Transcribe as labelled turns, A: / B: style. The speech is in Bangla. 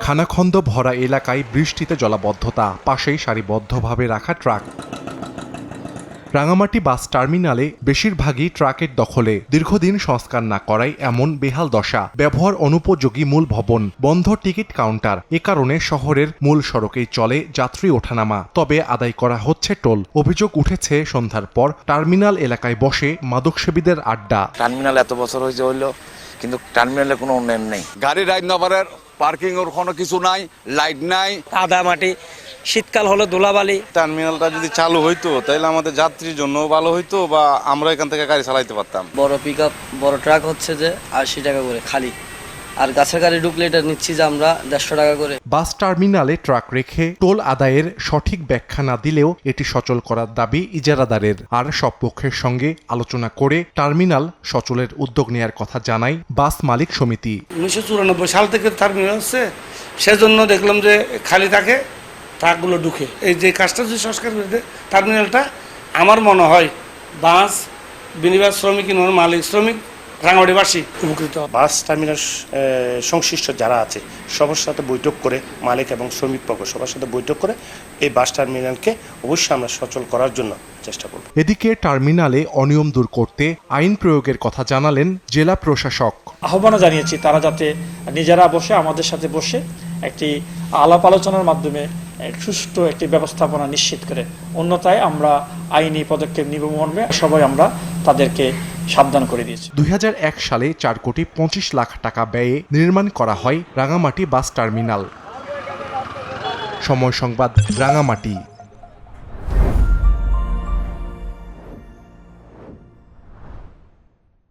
A: খানাখন্দ ভরা এলাকায় বৃষ্টিতে জলাবদ্ধতা, পাশেই সারিবদ্ধভাবে রাখা ট্রাক। রাঙামাটি বাস টার্মিনালে বেশিরভাগই ট্রাকের দখলে। দীর্ঘদিন সংস্কার না করায় এমন বেহাল দশা। ব্যবহার অনুপযোগী মূল ভবন, বন্ধ টিকিট কাউন্টার। এ কারণে শহরের মূল সড়কেই চলে যাত্রী ওঠানামা। তবে আদায় করা হচ্ছে টোল। অভিযোগ উঠেছে সন্ধ্যার পর। টার্মিনাল এলাকায় বসে মাদকসেবীদের আড্ডা।
B: টার্মিনাল এত বছর হয়েছে হইল কিন্তু টার্মিনালে কোনো উন্নয়ন নেই।
C: গাড়ি রাইড না পারে পার্কিং ওর কোনো কিছু নাই লাইট নাই।
D: কাদা মাটি শীতকাল হলো ধুলাবালি।
E: টার্মিনালটা যদি চালু হইতো তাহলে আমাদের যাত্রীর জন্য ভালো হইতো বা আমরা এখান থেকে গাড়ি চালাইতে পারতাম।
D: বড় পিক বড় ট্রাক হচ্ছে যে আশি টাকা করে খালি। আর গাছের গাড়ি ঢুকলে এটা নিচ্ছি যে আমরা দেড়শো টাকা করে।
A: বাস টার্মিনালে ট্রাক রেখে টোল আদায়ের সঠিক ব্যাখ্যা না দিলেও এটি সচল করার দাবি ইজারাদারের। আর সব পক্ষের সঙ্গে আলোচনা করে টার্মিনাল সচলের উদ্যোগ নেয়ার কথা জানায় বাস মালিক সমিতি।
F: উনিশশো চুরানব্বই সাল থেকে টার্মিনাল হচ্ছে সেজন্য দেখলাম যে খালি থাকে ট্রাকগুলো ঢুকে। এই যে কাজটা যদি সংস্কার করে দেয় টার্মিনালটা আমার মনে হয় বাস বিনিয়োগ শ্রমিক মালিক শ্রমিক রাঙামাটিবাসী। উপকৃত
G: বাস টার্মিনাল সংশ্লিষ্ট যারা আছে সবার সাথে বৈঠক করে মালিক এবং শ্রমিক পক্ষ সবার সাথে বৈঠক করে এই বাস টার্মিনালকে অবশ্যই আমরা সচল করার জন্য চেষ্টা করব।
A: এদিকে টার্মিনালে অনিয়ম দূর করতে আইন প্রয়োগের কথা জানালেন জেলা প্রশাসক।
H: আহ্বানও জানিয়েছি তারা যাতে নিজেরা বসে আমাদের সাথে বসে একটি আলাপ আলোচনার মাধ্যমে সুষ্ঠু একটি ব্যবস্থাপনা নিশ্চিত করে। অন্যথায় আমরা আইনি পদক্ষেপ নিব মর্মে সবাই আমরা তাদেরকে সাবধান করে দিয়েছে।
A: দুই সালে চার কোটি পঁচিশ লাখ টাকা ব্যয়ে নির্মাণ করা হয় রাঙামাটি বাস টার্মিনাল। সময় সংবাদ, রাঙামাটি।